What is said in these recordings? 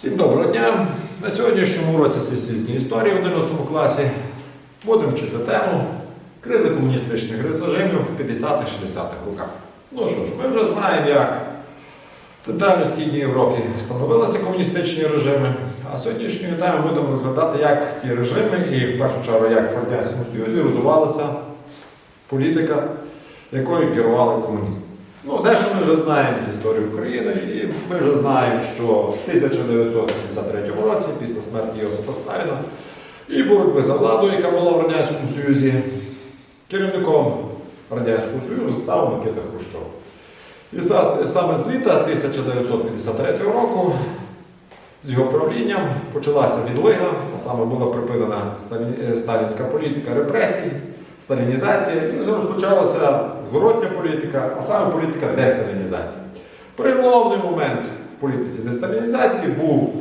Всім доброго дня! На сьогоднішньому уроці всесвітньої історії в 11 класі будемо вчити тему кризи комуністичних режимів в 50-60-х роках. Ну що ж, ми вже знаємо, як в Центрально-Східній Європі встановилися комуністичні режими, а сьогоднішньою темою будемо розглядати, як ті режими і в першу чергу як в Радянському Союзі розвивалася політика, якою керували комуністи. Ну, дещо ми вже знаємо з історії України, і ми вже знаємо, що в 1953 році, після смерті Йосипа Сталіна і боротьби за владу, яка була в Радянському Союзі, керівником Радянського Союзу став Микита Хрущов. І саме з літа 1953 року з його правлінням почалася відлига, а саме була припинена е, сталінська політика репресій, сталінізація, і розпочалася зворотня політика, а саме політика десталінізації. Переломний момент в політиці десталінізації був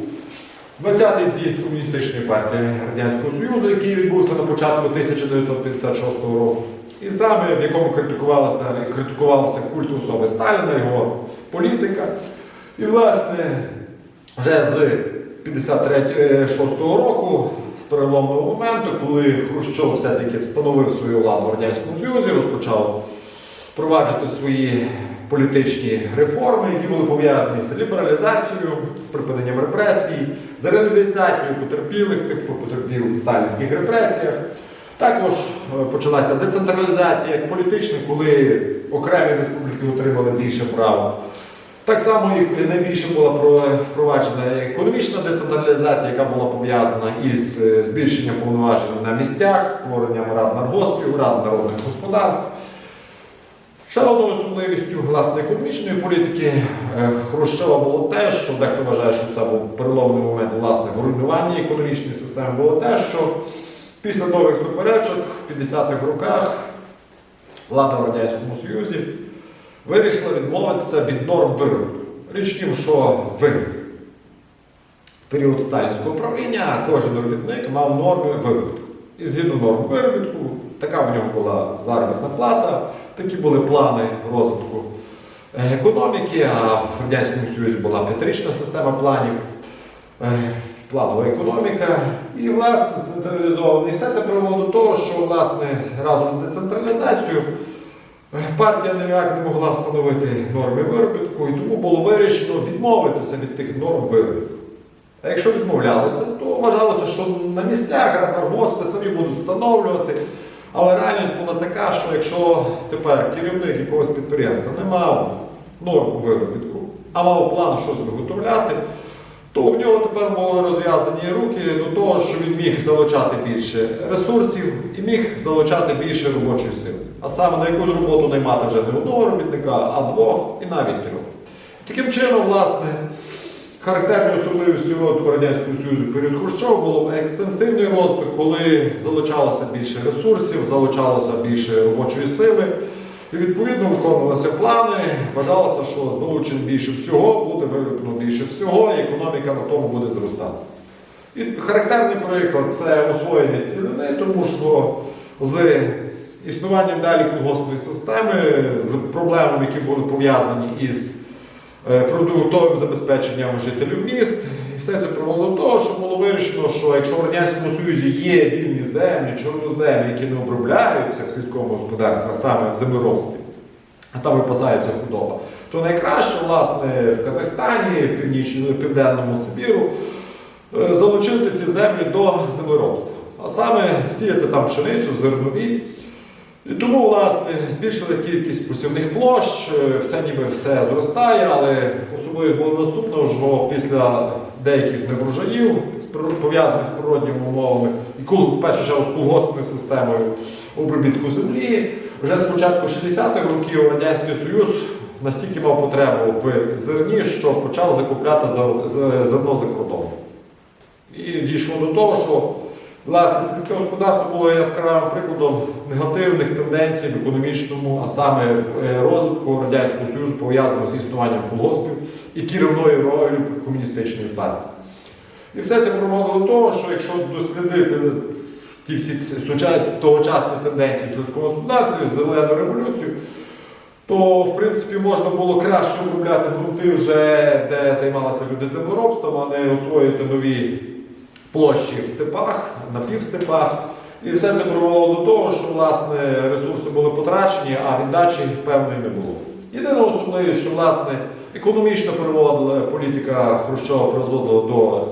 20-й з'їзд Комуністичної партії Радянського Союзу, який відбувся на початку 1956 року, і саме в якому критикувалося, критикувався культ особи Сталіна, його політика. І, власне, вже з 56 року, з переломного моменту, коли Хрущов все-таки встановив свою владу в Радянському Союзі, розпочав впроваджувати свої політичні реформи, які були пов'язані з лібералізацією, з припиненням репресій, з реабілітацією потерпілих, тих, хто потерпів в сталінських репресіях. Також е, почалася децентралізація як політична, коли окремі республіки отримали більше прав. Так само і найбільше була впроваджена економічна децентралізація, яка була пов'язана із е, збільшенням повноважень на місцях, створенням рад наргоспів, рад народних господарств. Ще одною особливістю власне економічної політики е, Хрущова було те, що дехто вважає, що це був переломний момент власне в руйнуванні економічної системи, було те, що після довгих суперечок в 50-х роках влада в Радянському Союзі вирішила відмовитися від норм виробітку. Річ тім, що в період сталінського правління кожен робітник мав норми виробітку. І згідно норм виробітку, така в нього була заробітна плата, такі були плани розвитку економіки, а в Радянському Союзі була п'ятирічна система планів, е, планова економіка. І, власне, централізовано. І все це привело до того, що власне разом з децентралізацією Партія ніяк не могла встановити норми виробітку, і тому було вирішено відмовитися від тих норм виробітку. А якщо відмовлялися, то вважалося, що на місцях госпи самі будуть встановлювати. Але реальність була така, що якщо тепер керівник якогось підприємства не мав норм виробітку, а мав план щось виготовляти, то в нього тепер були розв'язані руки до того, що він міг залучати більше ресурсів і міг залучати більше робочої сили. А саме на якусь роботу наймати вже не одного робітника, а двох і навіть трьох. Таким чином, власне, характерною особливістю розвитку Радянського Союзу перед Хрущов було екстенсивний розвиток, коли залучалося більше ресурсів, залучалося більше робочої сили. І відповідно виконувалися плани, вважалося, що залучено більше всього, буде вироблено більше всього, і економіка на тому буде зростати. І характерний приклад це освоєння цілини, тому що з існуванням далі колгоспної системи, з проблемами, які були пов'язані із е, продуктовим забезпеченням жителів міст, і все це привело до того, що було вирішено, що якщо в Радянському Союзі є вільні землі, чорноземлі, які не обробляються в сільському господарстві, а саме в землеробстві, а там випасається худоба, то найкраще, власне, в Казахстані, в північному, південному Сибіру е, залучити ці землі до землеробства. А саме сіяти там пшеницю, зернові. Тому, власне, збільшили кількість посівних площ, е, все ніби все зростає, але особливо було наступно, що після деяких неврожаїв, пов'язаних з природніми умовами, і в першу чергу з колгоспною системою обробітку землі, вже з початку 60-х років Радянський Союз настільки мав потребу в зерні, що почав закупляти зерно за кордоном. І дійшло до того, що власне сільське господарство було яскравим прикладом негативних тенденцій в економічному, а саме е, розвитку Радянського Союзу пов'язаного з існуванням колгоспів і керівною ролью комуністичної партії. І все це приводило до того, що якщо дослідити ті всі тогочасні тенденції в сільському господарстві, зелену революцію, то в принципі можна було краще обробляти ґрунти вже, де займалися люди землеробством, а не освоїти нові площі в степах, на півстепах. І все це привело до того, що власне ресурси були потрачені, а віддачі певної не було. Єдина особливість, що власне економічно приводила політика Хрущова призводила до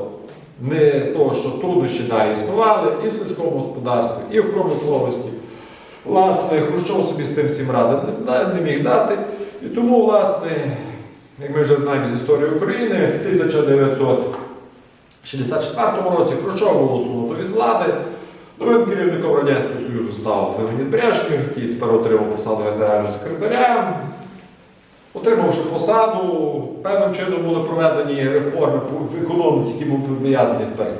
не того, що труднощі далі існували і в сільському господарстві, і в промисловості. Власне, Хрущов собі з тим всім ради не, міг дати. І тому, власне, як ми вже знаємо з історії України, в 1964 році Хрущов було усунуто від влади. Новим керівником Радянського Союзу став Леонід Брежнєв, який тепер отримав посаду генерального секретаря. Отримавши посаду, певним чином були проведені реформи в економіці, які були пов'язані тепер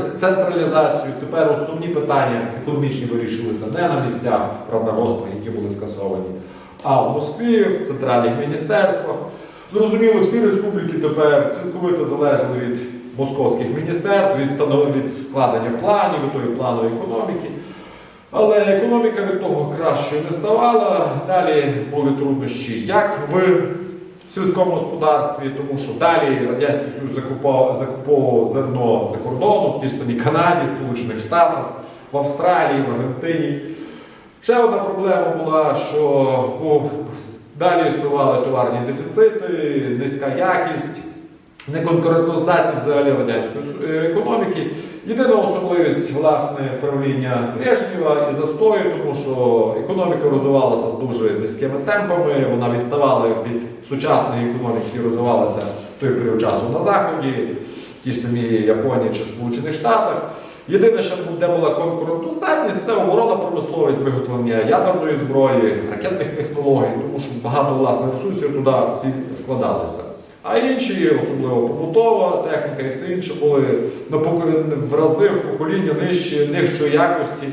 з централізацією. Тепер основні питання економічні вирішилися не на місцях правнарозпах, які були скасовані, а в Москві, в центральних міністерствах. Зрозуміло, всі республіки тепер цілковито залежали від московських міністерств, від, складення планів, від тої планової економіки. Але економіка від того кращою не ставала. Далі були труднощі як в сільському господарстві, тому що далі Радянський Союз закуповував зерно за кордоном в тій ж самій Канаді, Сполучених Штатах, в Австралії, в Аргентині. Ще одна проблема була, що був- далі існували товарні дефіцити, низька якість, неконкурентоздатність взагалі радянської е, економіки. Єдина особливість власне правління Брежнєва і застою, тому що економіка розвивалася дуже низькими темпами, вона відставала від сучасної економіки, які розвивалася в той період часу на Заході, в тій самій Японії чи Сполучених Штатах. Єдине, що де була конкурентоздатність, це оборона промисловість виготовлення ядерної зброї, ракетних технологій, тому що багато власне ресурсів туди всі вкладалися. А інші, особливо побутова техніка і все інше, були на в рази покоління нижчі, нижчої якості,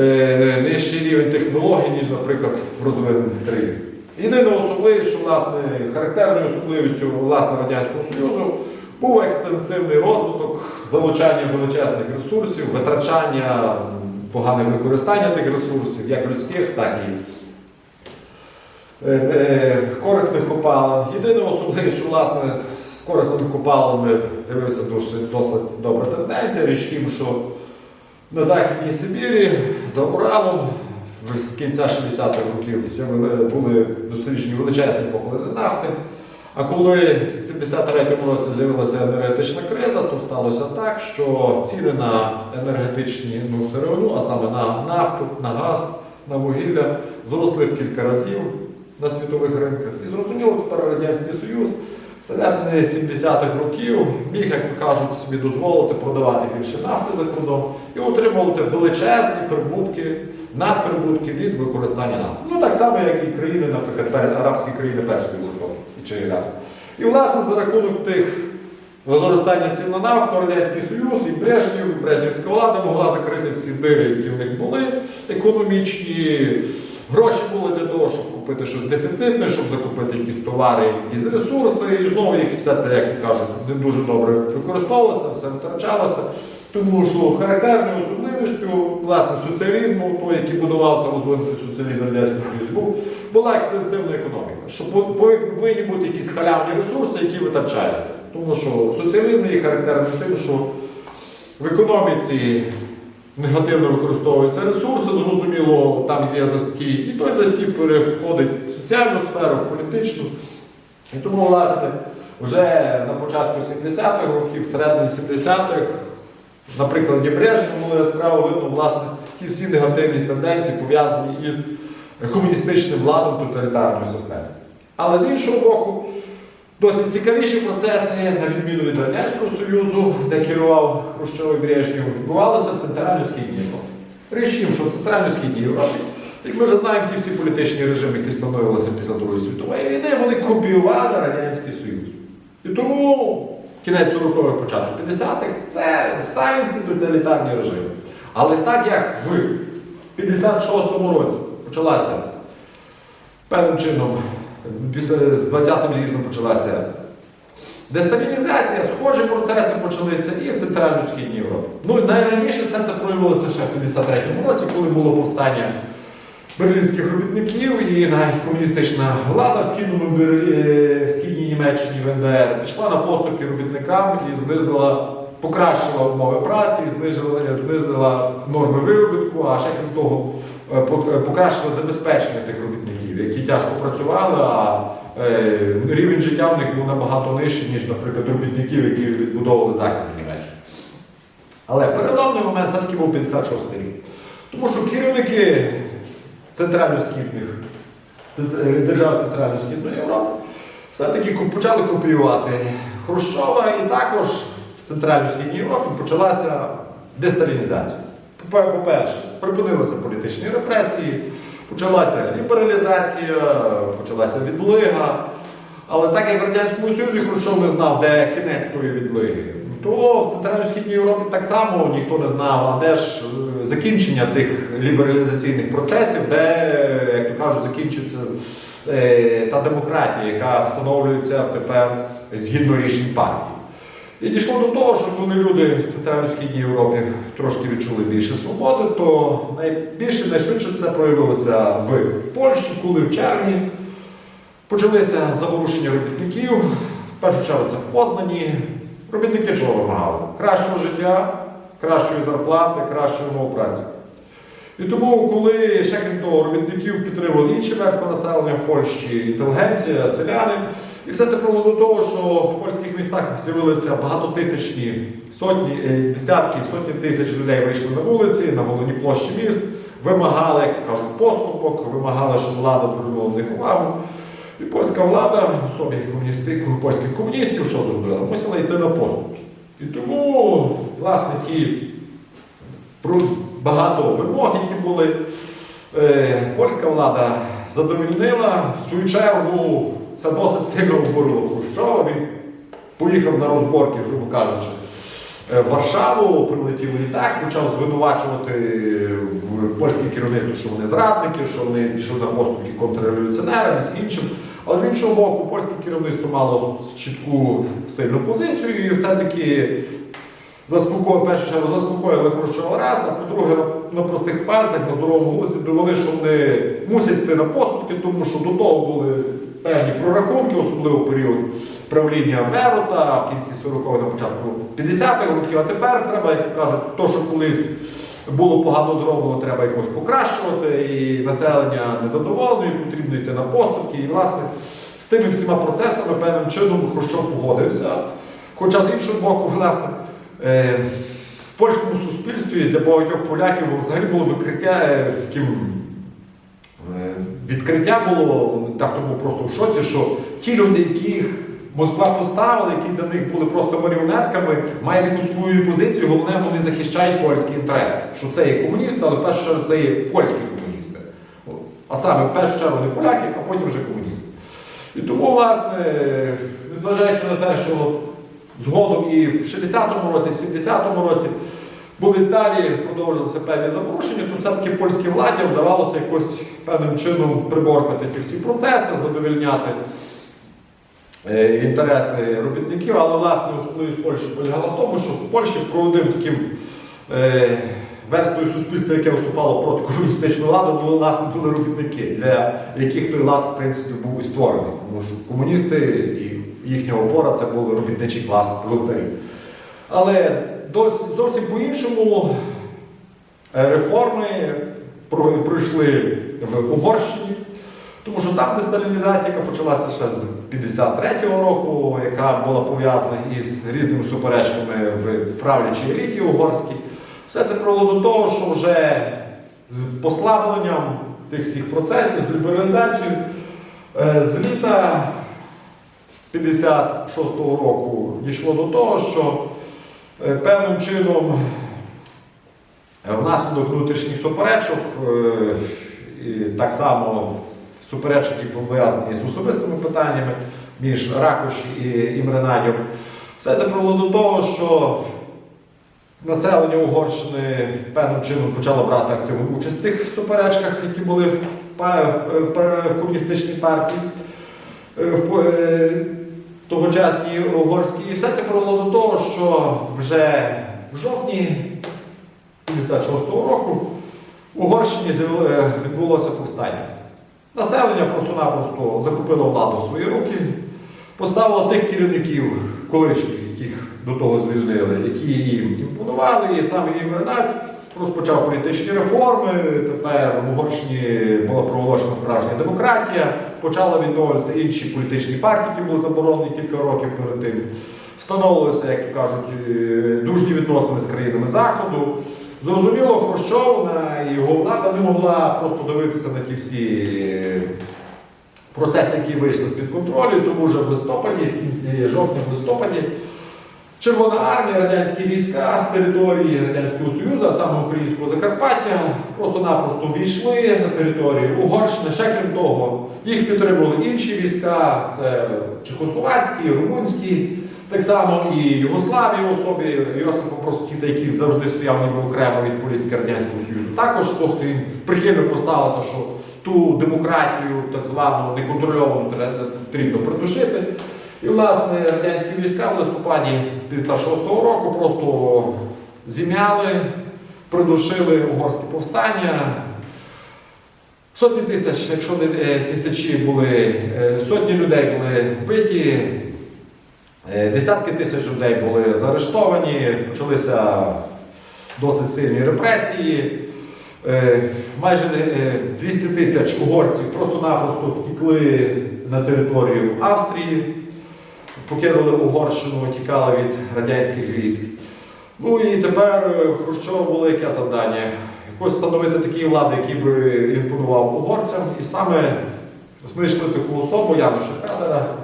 е, нижчий рівень технологій, ніж, наприклад, в розвинених країнах. Єдина особливість, що власне характерною особливістю власне Радянського Союзу був екстенсивний розвиток, залучання величезних ресурсів, витрачання, м, погане використання тих ресурсів, як людських, так і корисних копалин. Єдина особливість, що власне з корисними копалинами з'явився досить, добра тенденція. Річ в тім, що на Західній Сибірі за Уралом з кінця 60-х років були досліджені величезні походи нафти. А коли в 73-му році з'явилася енергетична криза, то сталося так, що ціни на енергетичні ну, сировину, а саме на нафту, на газ, на вугілля, зросли в кілька разів на світових ринках. І зрозуміло, тепер Радянський Союз середини 70-х років міг, як то кажуть, собі дозволити продавати більше нафти за кордон і отримувати величезні прибутки, надприбутки від використання нафти. Ну так само, як і країни, наприклад, арабські країни Перської затоки чи Іран. І власне за рахунок тих зростання цін на нафту Радянський Союз і Брежнєв, і Брежнівська влада могла закрити всі дири, які в них були економічні. Гроші були для того, щоб купити щось дефіцитне, щоб закупити якісь товари, якісь ресурси, і знову їх все це, як кажуть, не дуже добре використовувалося, все втрачалося. Тому що характерною особливістю власне соціалізму, той, який будувався розвинутий соціалізм Радянського Союзу, був, була екстенсивна економіка. Що повинні бути якісь халявні ресурси, які витрачаються. Тому що соціалізм є характерним тим, що в економіці негативно використовуються ресурси, зрозуміло, там є застій, і той застій переходить в соціальну сферу, в політичну. І тому, власне, вже на початку 70-х років, середині 70-х, на прикладі Брежнєва було яскраво видно, власне, ті всі негативні тенденції пов'язані із комуністичним владом тоталітарної системи. Але з іншого боку, Досить цікавіші процеси, на відміну від Радянського Союзу, де керував Хрущов і Брежнєв, відбувалися в Центрально-Східній Європі. Річ що в Центрально-Східній Європі, як ми вже знаємо, ті всі політичні режими, які становилися після Другої світової війни, вони копіювали Радянський Союз. І тому кінець 40-х, початок 50-х це сталінські тоталітарні режими. Але так як в 56-му році почалася певним чином після з 20-м з'їздом почалася дестабілізація, схожі процеси почалися і в Центрально-Східній Європі. Ну найраніше це, це проявилося ще в 53-му році, коли було повстання берлінських робітників, і навіть комуністична влада в східному Берлі- в східній Німеччині в НДР пішла на поступки робітникам і знизила, покращила умови праці, і знизила, знизила норми виробітку, а ще крім того, е, е, покращила забезпечення тих робітників, які тяжко працювали, а е, рівень життя в них був набагато нижчий, ніж, наприклад, робітників, які відбудовували Західну Німеччину. Але переломний момент все-таки був 56 рік. Тому що керівники центрально-східних держав Центрально-Східної Європи все-таки почали копіювати Хрущова, і також в Центрально-Східній Європі почалася десталінізація. По-перше, припинилися політичні репресії, почалася лібералізація, почалася відлига. Але так як в Радянському Союзі Хрущов не знав, де кінець тої відлиги, то в Центрально-Східній Європі так само ніхто не знав, а де ж е, закінчення тих лібералізаційних процесів, де, як то кажуть, закінчується е, та демократія, яка встановлюється тепер згідно рішень партії. І дійшло до того, що коли люди в Центрально-Східній Європі трошки відчули більше свободи, то найбільше, найшвидше це проявилося в Польщі, коли в червні почалися заворушення робітників. В першу чергу це в Познані. Робітники чого вимагали? Кращого життя, кращої зарплати, кращої умов праці. І тому, коли ще крім того, робітників підтримували інші верстви населення в Польщі, інтелігенція, селяни, і все це привело до того, що в польських містах з'явилися багатотисячні сотні, е, десятки, сотні тисяч людей вийшли на вулиці, на головні площі міст, вимагали, як кажуть, поступок, вимагали, щоб влада звернула на них увагу. І польська влада, особі польських комуністів, що зробила? Мусила йти на поступки. І тому, власне, ті багато вимог, які були, е, польська влада задовільнила. Свою чергу це досить сильно обурило Хрущова. Він поїхав на розборки, грубо кажучи, е, в Варшаву, прилетів літак, почав звинувачувати в польське керівництво, що вони зрадники, що вони пішли на поступки контрреволюціонерам і з іншим. Але з іншого боку, польське керівництво мало чітку сильну позицію і все-таки заспокоїли, першу чергу заспокоїли Хрущова раз, а по-друге, на простих пальцях, на здоровому глузді довели, що вони мусять йти на поступки, тому що до того були певні прорахунки, особливо період правління Берота, в кінці 40-х, на початку 50-х років, а тепер треба, як кажуть, то, що колись було погано зроблено, треба якось покращувати, і населення незадоволене, і потрібно йти на поступки. І, власне, з тими всіма процесами певним чином Хрущов погодився. Хоча з іншого боку, власне, е, в польському суспільстві для багатьох поляків взагалі було викриття е, таким відкриття було, хто був просто в шоці, що ті люди, яких Москва поставила, які для них були просто маріонетками, мають якусь свою позицію, головне, вони захищають польські інтереси. Що це є комуністи, але в першу чергу це є польські комуністи. А саме в першу чергу не поляки, а потім вже комуністи. І тому, власне, незважаючи на те, що згодом і в 60-му році, в 70-му році були далі, продовжилися певні заворушення, то все-таки польській владі вдавалося якось певним чином приборкати ті всі процеси, задовільняти е, інтереси робітників, але власне особливість Польщі полягала в тому, що Польщі проводив таким е, верствою суспільства, яке виступало проти комуністичної влади, були власне були робітники, для яких той лад в принципі був і створений. Тому що комуністи і їхня опора це були робітничий клас пролетарів. Але зовсім по-іншому е, реформи пройшли в Угорщині, тому що там десталінізація, яка почалася ще з 53-го року, яка була пов'язана із різними суперечками в правлячій еліті угорській, все це привело до того, що вже з послабленням тих всіх процесів, з лібералізацією, е, з літа 56-го року дійшло до того, що певним чином е, внаслідок внутрішніх суперечок, е, так само суперечок, які пов'язані з особистими питаннями між Ракош і Імренадєм, все це привело до того, що населення Угорщини певним чином почало брати активну участь в тих суперечках, які були в комуністичній партії. Тогочасній угорській, і все це привело до того, що вже в жовтні 56-го року в Угорщині е, відбулося повстання. Населення просто-напросто захопило владу в свої руки, поставило тих керівників колишніх, яких до того звільнили, які їм імпонували, і саме їм Ренат розпочав політичні реформи. Тепер в Угорщині була проголошена справжня демократія, почали відновлюватися інші політичні партії, які були заборонені кілька років перед тим. Встановилися, як кажуть, е, дружні відносини з країнами Заходу. Зрозуміло, Хрущов на і його влада не могла просто дивитися на ті всі е, процеси, які вийшли з-під контролю, тому вже в листопаді, в кінці жовтня, в листопаді, Червона армія, радянські війська з території Радянського Союзу, а саме українського Закарпаття, просто-напросто війшли на територію Угорщини. Ще крім того, їх підтримували інші війська, це чехословацькі, румунські, так само і Югославії особі Йосипа Простіта, який завжди стояв ніби окремо від політики Радянського Союзу. Також тобто він прихильно поставився, що ту демократію, так звану неконтрольовану, потрібно придушити. І, власне, радянські війська в листопаді 56-го року просто зім'яли, придушили угорське повстання. Сотні тисяч, якщо не е, тисячі були, е, сотні людей були вбиті, е, десятки тисяч людей були заарештовані, почалися досить сильні репресії. Майже е, 200 тисяч угорців просто-напросто втекли на територію Австрії, покинули Угорщину, тікали від радянських військ. Ну і тепер е, в Хрущова було яке завдання? Якось встановити такі влади, які би імпонував угорцям, і саме знайшли таку особу Януша Кадера.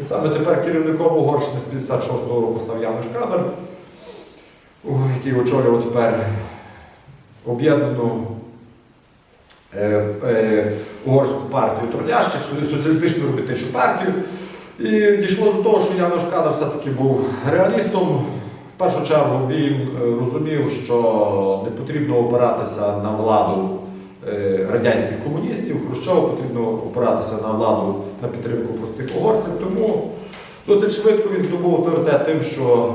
І саме тепер керівником Угорщини з 56-го року став Януш Кадер, який очолював тепер об'єднану е, е, угорську партію трудящих, соціалістичну робітничу партію. І дійшло до того, що Януш Кадр все-таки був реалістом. В першу чергу він е, розумів, що не потрібно опиратися на владу е, радянських комуністів, Хрущову потрібно опиратися на владу на підтримку простих угорців. Тому досить швидко він здобув авторитет тим, що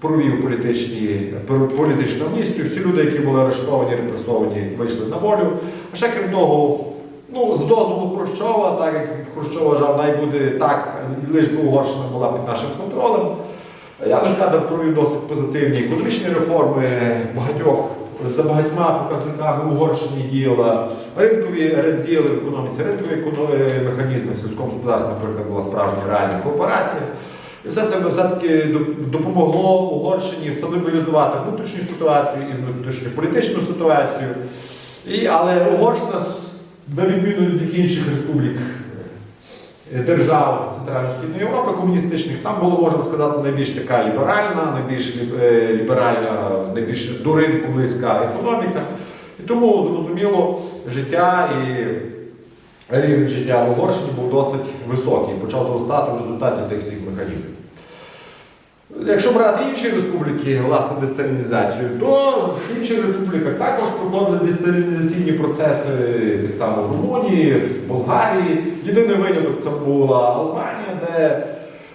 провів політичні, політичну амністію. Всі люди, які були арештовані, репресовані, вийшли на волю. А ще крім того, ну, з дозволу Хрущова, так як Хрущов вважав, най буде так, лише Угорщина була під нашим контролем. Януш Кадр провів досить позитивні економічні реформи, багатьох за багатьма показниками Угорщині діяла ринкові діяли в економіці, ринкові механізми в сільському господарстві, наприклад, була справжня реальна кооперація. І все це все-таки допомогло Угорщині стабілізувати внутрішню ситуацію і внутрішню політичну ситуацію. І, але Угорщина, на відміну від інших республік е, держав Центрально-Східної Європи, комуністичних, там було, можна сказати, найбільш така ліберальна, найбільш е, ліберальна, найбільш до ринку близька економіка. І тому, зрозуміло, життя і рівень життя в Угорщині був досить високий, почав зростати в результаті тих всіх механізмів. Якщо брати інші республіки, власне, десталінізацію, то в інших республіках також проходили десталінізаційні процеси, так само в Румунії, в Болгарії. Єдиний виняток це була Албанія, де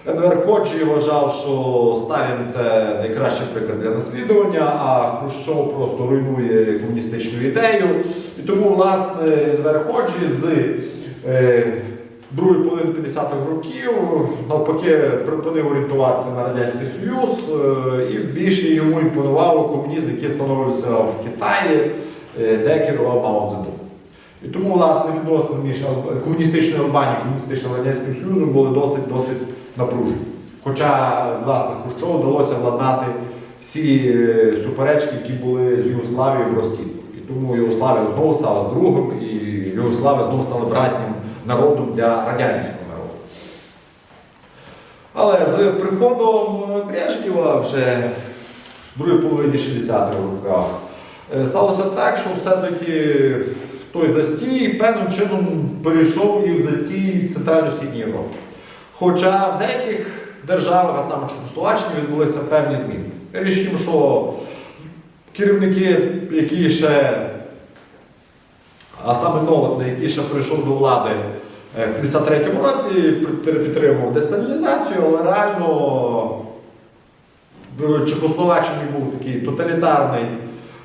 Енвер Ходжі вважав, що Сталін це найкращий приклад для наслідування, а Хрущов просто руйнує комуністичну ідею. І тому, власне, Ходжі з е, другої половини 50-х років навпаки припинив орієнтуватися на Радянський Союз е, і більше йому імпонував комунізм, який становився в Китаї, е, де керував Мао Цзедун. І тому, власне, відносини між комуністичною Албанією і комуністичним Радянським Союзом були досить досить напружені. Хоча, власне, Хрущову вдалося владнати всі е, суперечки, які були з Югославією в розтінку. І тому Югославія знову стала другом, і Югославія знову стала братнім народом для радянського народу. Але з приходом Брежнєва вже в другій половині 60-х роках е, сталося так, що все-таки той застій певним чином перейшов і в застій в Центрально-Східній Європі. Хоча в деяких державах, а саме Чехословаччині, відбулися певні зміни. Тім, що керівники, які ще, а саме Новотний, який ще прийшов до влади е, в 53-му році, підтримував десталінізацію, але реально в Чехословаччині був такий тоталітарний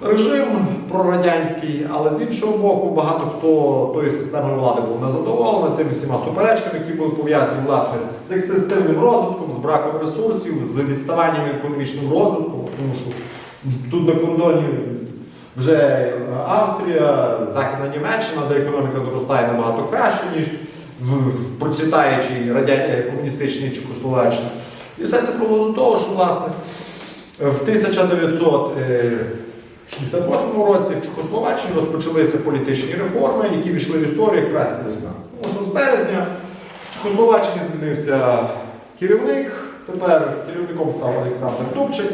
режим прорадянський, але з іншого боку, багато хто тої системи влади був незадоволений тими всіма суперечками, які були пов'язані власне з ексистивним розвитком, з браком ресурсів, з відставанням економічним розвитком, тому що тут на кордоні вже Австрія, Західна Німеччина, де економіка зростає набагато краще, ніж в, процвітаючій радянській комуністичній Чехословаччині. І все це привело до того, що власне в 1968 році в Чехословаччині розпочалися політичні реформи, які війшли в історію як праця весна. Тому що з березня в Чехословаччині змінився керівник, тепер керівником став Олександр Дубчик.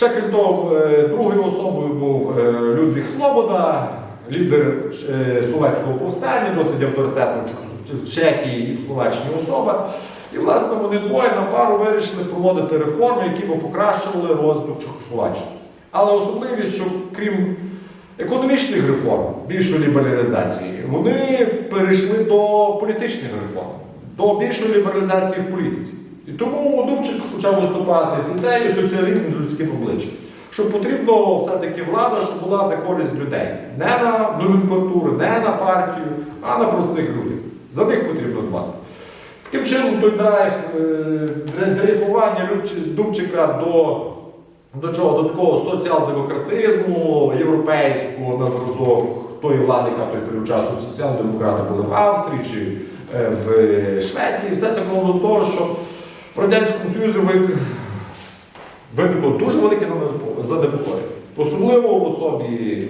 Ще крім того, е, другою особою був е, Людвіг Слобода, лідер е, словацького повстання, досить авторитетна в Чехії і Словаччині особа. І, власне, вони двоє на пару вирішили проводити реформи, які б покращували розвиток Чехословаччини. Але особливість, що крім економічних реформ, більшої лібералізації, вони перейшли до політичних реформ, до більшої лібералізації в політиці. І тому Дубчик почав виступати з ідеєю соціалізму з людським обличчям. Що потрібно все-таки влада, щоб була на користь людей. Не на номенклатуру, не на партію, а на простих людей. За них потрібно дбати. Таким чином, той драйв е, дрейфування Дубчика до, до чого? До такого соціал-демократизму європейського на зразок тої влади, яка той період соціал-демократи були в Австрії чи е, в Швеції. Все це було до того, що в Радянському Союзі виникло дуже велике занепо- занепокоєння. Особливо в особі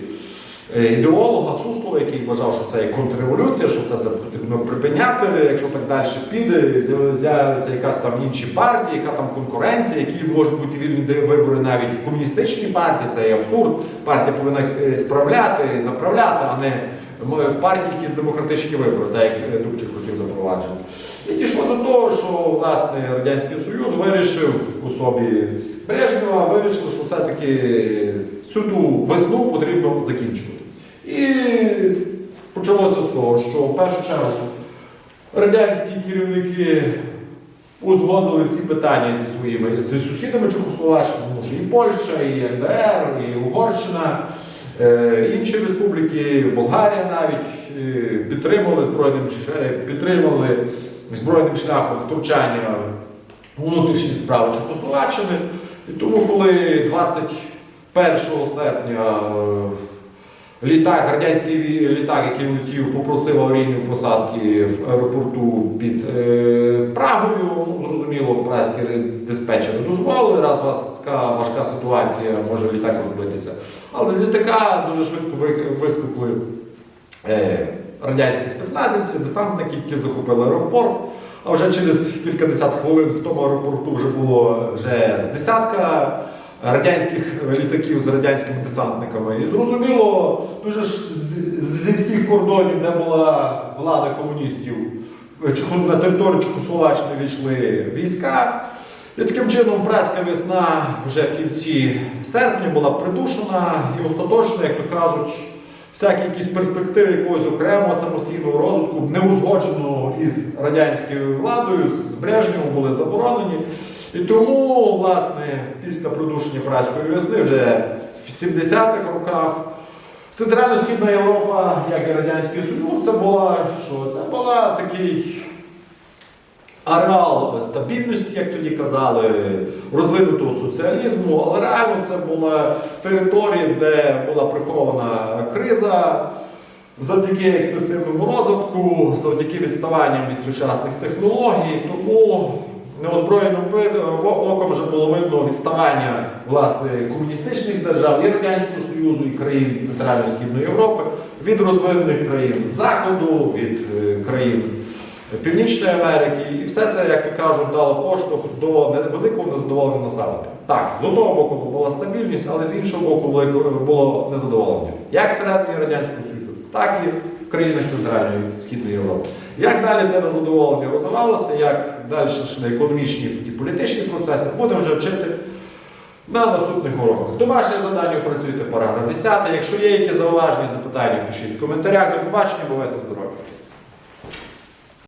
е, ідеолога Суслова, який вважав, що це є контрреволюція, що все це потрібно припиняти, якщо так далі піде, з'яв- з'являться якась там інші партії, яка там конкуренція, які можуть бути вільні вибори навіть комуністичні партії, це є абсурд. Партія повинна е, справляти, направляти, а не м- партії якісь демократичні вибори, так як Дубчик хотів запроваджувати. І дійшло до того, що власне Радянський Союз вирішив у собі Брежнєва, вирішив, що все-таки всю ту весну потрібно закінчувати. І почалося з того, що в першу чергу радянські керівники узгодили всі питання зі своїми зі сусідами Чехословаччини, тому що і Польща, і НДР, і Угорщина, інші республіки, Болгарія навіть е, підтримали збройним е, підтримали збройним шляхом втручання внутрішніх внутрішні справи Чехословаччини. І тому, коли 21 серпня е, літак, радянський літак, який летів, попросив аварійної посадки в аеропорту під е, Прагою, ну, зрозуміло, праські диспетчери дозволили, раз у вас така важка ситуація, може літак розбитися. Але з літака дуже швидко ви- вискокли е, радянські спецназівці, десантники, які захопили аеропорт. А вже через кількадесят хвилин в тому аеропорту вже було вже з десятка радянських літаків з радянськими десантниками. І зрозуміло, дуже ж зі всіх кордонів, де була влада комуністів, на територію Чехословаччини війшли війська. І таким чином праська весна вже в кінці серпня була придушена і остаточно, як то кажуть, всякі якісь перспективи якогось окремого самостійного розвитку, неузгодженого із радянською владою, з Брежнєвим були заборонені. І тому, власне, після придушення праської весни, вже в 70-х роках, Центрально-Східна Європа, як і Радянський Союз, це була що? Це була такий ареал стабільності, як тоді казали, розвинутого соціалізму, але реально це була територія, де була прихована криза. Завдяки екстенсивному розвитку, завдяки відставанням від сучасних технологій, тому неозброєним оком вже було видно відставання власне комуністичних держав і Радянського Союзу, і країн Центрально-Східної Європи від розвинених країн Заходу, від е, країн Північної Америки, і все це, як то кажуть, дало поштовх до великого незадоволення населення. Так, з одного боку була стабільність, але з іншого боку було незадоволення. Як всередині Радянського Союзу, так і в Центральної Східної Європи. Як далі те незадоволення розвивалося, як далі йшли економічні і політичні процеси, будемо вже вчити на наступних уроках. Домашнє завдання працюйте параграф 10. Якщо є якісь зауваження, запитання, пишіть в коментарях. До побачення, бувайте здорові!